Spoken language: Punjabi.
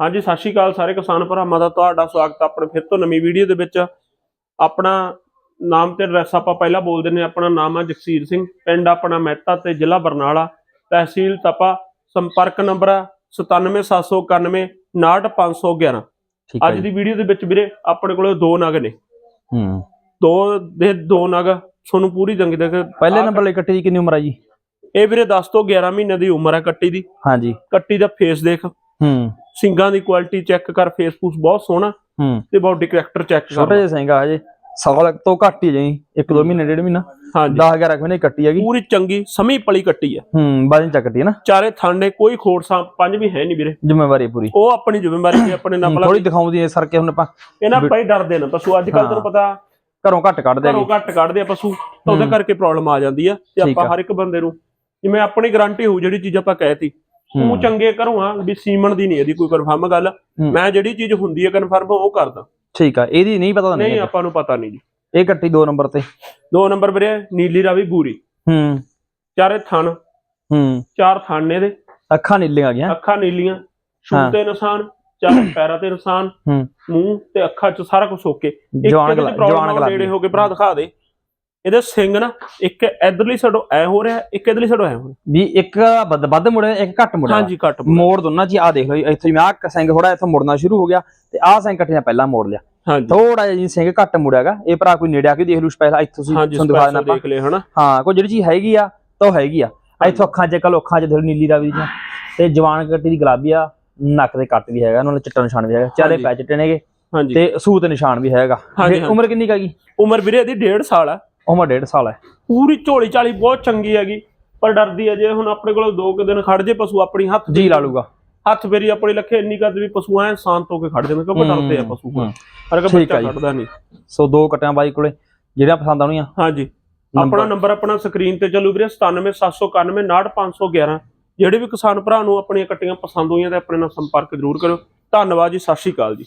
ਹਾਂਜੀ ਸਤਿ ਸ਼੍ਰੀ ਅਕਾਲ ਸਾਰੇ ਕਿਸਾਨ ਭਰਾਵਾਂ ਦਾ ਤੁਹਾਡਾ ਸਵਾਗਤ ਆਪਣੇ ਫਿਰ ਤੋਂ ਨਵੀਂ ਵੀਡੀਓ ਦੇ ਵਿੱਚ। ਆਪਣਾ ਨਾਮ ਤੇ ਐਡਰੈਸ ਆਪਾਂ ਪਹਿਲਾਂ ਬੋਲ ਦਿੰਨੇ। ਆਪਣਾ ਨਾਮ ਹੈ ਜਗਸੀਰ ਸਿੰਘ ਪਿੰਡ ਆਪਣਾ ਮਹਿਤਾ ਤੇ ਜ਼ਿਲ੍ਹਾ ਬਰਨਾਲਾ। ਤਹਿਸੀਲ ਤਪਾ ਸੰਪਰਕ ਨੰਬਰ ਹੈ 97791 69511 ਠੀਕ ਹੈ ਅੱਜ ਦੀ ਵੀਡੀਓ ਦੇ ਵਿੱਚ ਵੀਰੇ ਆਪਣੇ ਕੋਲ ਦੋ ਨਗ ਨੇ। ਹੂੰ। ਦੋ ਦੇ ਦੋ ਨਗ ਤੁਹਾਨੂੰ ਪੂਰੀ ਜੰਗ ਦੇ ਪਹਿਲੇ ਨੰਬਰ ਲਈ ਕੱਟੀ ਦੀ ਕਿੰਨੀ ਉਮਰ ਆ ਜੀ? ਇਹ ਵੀਰੇ 10 ਤੋਂ 11 ਮਹੀਨੇ ਦੀ ਉਮਰ ਹੈ ਕੱਟੀ ਦੀ। ਹਾਂਜੀ। ਕੱਟੀ ਦਾ ਫੇਸ ਦੇਖ। ਹੂੰ। ਸਿੰਗਾਂ ਦੀ ਕੁਆਲਿਟੀ ਚੈੱਕ ਕਰ ਫੇਸ ਫੂਸ ਬਹੁਤ ਸੋਹਣਾ ਹੂੰ। ਤੇ ਬਾਡੀ ਕਰੈਕਟਰ ਚੈੱਕ ਕਰ ਛੋਟੇ ਜਿਹੇ ਸਿੰਘ ਆ ਹਜੇ ਸਾਲ ਤੋਂ ਘੱਟ ਹੀ ਜਾਈ ਇੱਕ ਦੋ ਮਹੀਨੇ ਡੇਢ ਮਹੀਨਾ। ਹਾਂਜੀ। 10 11 ਮਹੀਨੇ ਕੱਟੀ ਹੈਗੀ। ਪੂਰੀ ਚੰਗੀ ਸਮੀ ਪਲੀ ਕੱਟੀ ਆ। ਹੂੰ ਬਾਜਨ ਚ ਕੱਟੀ ਹੈ ਨਾ। ਚਾਰੇ ਥਾਣੇ ਕੋਈ ਖੋੜ ਸਾਂ ਪੰਜ ਵੀ ਹੈ ਨਹੀਂ ਵੀਰੇ। ਜ਼ਿੰਮੇਵਾਰੀ ਪੂਰੀ। ਉਹ ਆਪਣੀ ਜ਼ਿੰਮੇਵਾਰੀ ਤੇ ਆਪਣੇ ਨਕਲ ਥੋੜੀ ਦਿਖਾਉਂਦੀ ਹੈ ਸਰਕੇ ਹੁਣ ਆਪਾਂ। ਇਹਨਾਂ ਪਈ ਡਰਦੇ ਨੇ ਪਸ਼ੂ। ਅੱਜ ਕੱਲ ਤੈਨੂੰ ਪਤਾ ਘਰੋਂ ਘੱਟ ਕੱਢਦੇ ਘਰੋਂ ਹੈਗੇ। ਘੱਟ ਕੱਢਦੇ ਆ ਪਸ਼ੂ ਤਾਂ ਉਹਦੇ ਕਰਕੇ ਪ੍ਰੋਬਲਮ ਆ ਜਾਂਦੀ ਆ। ਤੇ ਆਪਾਂ ਆ। ਹਰ ਇੱਕ ਬੰਦੇ ਨੂੰ ਜਿਵੇਂ ਆਪਣੀ ਗਾਰੰਟੀ ਹੋਊ ਜਿਹੜੀ ਚੀਜ਼ ਆਪਾਂ ਕਹਿਤੀ। ਹੂੰ। ਚੰਗੇ ਆ ਵੀ ਸੀਮਨ ਦੀ ਨਹੀਂ ਇਹਦੀ ਕੋਈ ਕਨਫਰਮ ਗੱਲ। ਮੈਂ ਜਿਹੜੀ ਚੀਜ਼ ਹੁੰਦੀ ਹੈ ਕਨਫਰਮ ਉਹ ਕਰਦਾ ਠੀਕ ਆ ਇਹਦੀ ਨਹੀਂ ਪਤਾ ਨਹੀਂ ਨਹੀਂ ਆਪਾਂ ਨੂੰ ਪਤਾ ਨਹੀਂ ਜੀ। ਇਹ ਕੱਟੀ ਦੋ ਨੰਬਰ ਤੇ। ਦੋ ਨੰਬਰ ਵੀਰੇ ਨੀਲੀ ਰਾਵੀ ਬੂਰੀ। ਹੂੰ। ਚਾਰੇ ਥਣ। ਹੂੰ। ਚਾਰ ਥਣ ਨੇ ਇਹਦੇ। ਅੱਖਾਂ ਨੀਲੀਆਂ ਆ ਗਈਆਂ। ਅੱਖਾਂ ਨੀਲੀਆਂ। ਸ਼ੂਲ ਤੇ ਨਿਸ਼ਾਨ ਚਾਰ ਪੈਰਾਂ ਤੇ ਨਿਸ਼ਾਨ। ਹੂੰ। ਮੂੰਹ ਤੇ ਅੱਖਾਂ 'ਚ ਸਾਰਾ ਕੁਝ ਓਕੇ ਇੱਕ ਜਵਾਨ ਜਵਾਨ ਗਲਾ ਨੇੜੇ ਹੋ ਕੇ ਭਰਾ ਦਿਖਾ ਦੇ। ਇਹਦੇ ਸਿੰਘ ਨਾ ਇੱਕ ਇਧਰਲੀ ਸਾਈਡੋਂ ਐ ਹੋ ਰਿਹਾ ਇੱਕ ਇਧਰਲੀ ਸਾਈਡੋਂ ਐ ਹੋ ਰਿਹਾ। ਵੀ ਇੱਕ ਵੱਧ ਵੱਧ ਮੁੜਿਆ ਇੱਕ ਘੱਟ ਮੁੜਿਆ। ਹਾਂਜੀ ਕੱਟ ਮੋੜ। ਦੋਨਾਂ ਚ ਆ ਦੇਖ ਲਓ ਇੱਥੇ ਜਿਵੇਂ ਆਹ ਸਿੰਘ ਥੋੜਾ ਇੱਥੋਂ ਮੁੜਨਾ ਸ਼ੁਰੂ ਹੋ ਗਿਆ ਤੇ ਆਹ ਸਿੰਘ ਕੱਟੀਆਂ ਪਹਿਲਾਂ ਮੋੜ ਲਿਆ। ਹਾਂਜੀ। ਥੋੜਾ ਜਿਹਾ ਜੀ ਸਿੰਘ ਘੱਟ ਮੁੜਿਆਗਾ ਇਹ ਭਰਾ ਕੋਈ ਨੇੜੇ ਆ ਕੇ ਦੇਖ ਲੂ ਸਪੈਸ਼ਲ ਇੱਥੋਂ ਸੀ ਤੁਹਾਨੂੰ ਦਿਖਾ ਦੇਣਾ ਦੇਖ ਲੈ ਹਨਾ? ਹਾਂ ਕੋਈ ਜਿਹੜੀ ਚੀਜ਼ ਹੈਗੀ ਆ ਤਾਂ ਉਹ ਹੈਗੀ ਆ। ਇੱਥੋਂ ਅੱਖਾਂ 'ਚ ਕਲ ਅੱਖਾਂ 'ਚ ਦੇਖ ਲਓ ਨੀਲੀ ਰਾਵੀ ਦੀਆਂ ਤੇ ਜਵਾਨ ਕੱਟੀ ਦੀ ਗੁਲਾਬੀ ਆ ਨੱਕ ਦੇ ਕੱਟ ਵੀ ਹੈਗਾ ਉਹਨਾਂ ਨਾਲ ਚਿੱਟਾ ਨਿਸ਼ਾਨ ਵੀ ਹੈਗਾ ਚਾਰੇ। ਪੈ ਚਿੱਟੇ ਨੇਗੇ ਹਾਂਜੀ। ਤੇ ਸੂਤ ਨਿਸ਼ਾਨ ਵੀ ਹੈਗਾ। ਉਮਰ ਕਿੰਨੀ ਕਾ ਗਈ ਉਮਰ ਵੀਰੇ ਇਹਦੀ 1.5 ਸਾਲ ਆ। ਉਮਰ 1.5 ਸਾਲ ਹੈ। ਪੂਰੀ ਝੋਲੀ ਚਾਲੀ ਬਹੁਤ ਚੰਗੀ ਹੈਗੀ ਪਰ ਡਰਦੀ ਹੈ ਜੇ ਹੁਣ ਆਪਣੇ ਕੋਲ ਦੋ ਕੁ ਦਿਨ ਖੜ ਜੇ ਪਸ਼ੂ ਆਪਣੀ ਹੱਥ ਜੀ ਲਾ ਲੂਗਾ। ਹੱਥ ਫੇਰੀ ਆਪਣੀ ਲੱਖੇ ਇੰਨੀ ਕਦ ਵੀ ਪਸ਼ੂ ਐ ਸ਼ਾਂਤ ਹੋ ਕੇ ਖੜ ਜਾਂਦੇ ਕਿਉਂਕਿ ਡਰਦੇ ਆ ਪਸ਼ੂ ਠੀਕ ਆ ਬੱਚਾ। ਖੜਦਾ ਨਹੀਂ। ਸੋ ਦੋ ਕਟਿਆਂ ਬਾਈ ਕੋਲੇ ਜਿਹੜੀਆਂ ਪਸੰਦ ਆਉਣੀਆਂ। ਹਾਂਜੀ। ਆਪਣਾ ਨੰਬਰ ਆਪਣਾ ਸਕਰੀਨ ਤੇ ਚੱਲੂ ਵੀਰੇ 97791 69511 ਜਿਹੜੇ ਵੀ ਕਿਸਾਨ ਭਰਾ ਨੂੰ ਆਪਣੀਆਂ ਕੱਟੀਆਂ ਪਸੰਦ ਹੋਈਆਂ ਤੇ ਆਪਣੇ ਨਾਲ ਸੰਪਰਕ ਜ਼ਰੂਰ ਕਰੋ ਧੰਨਵਾਦ ਜੀ ਸਤਿ ਸ਼੍ਰੀ ਅਕਾਲ ਜੀ।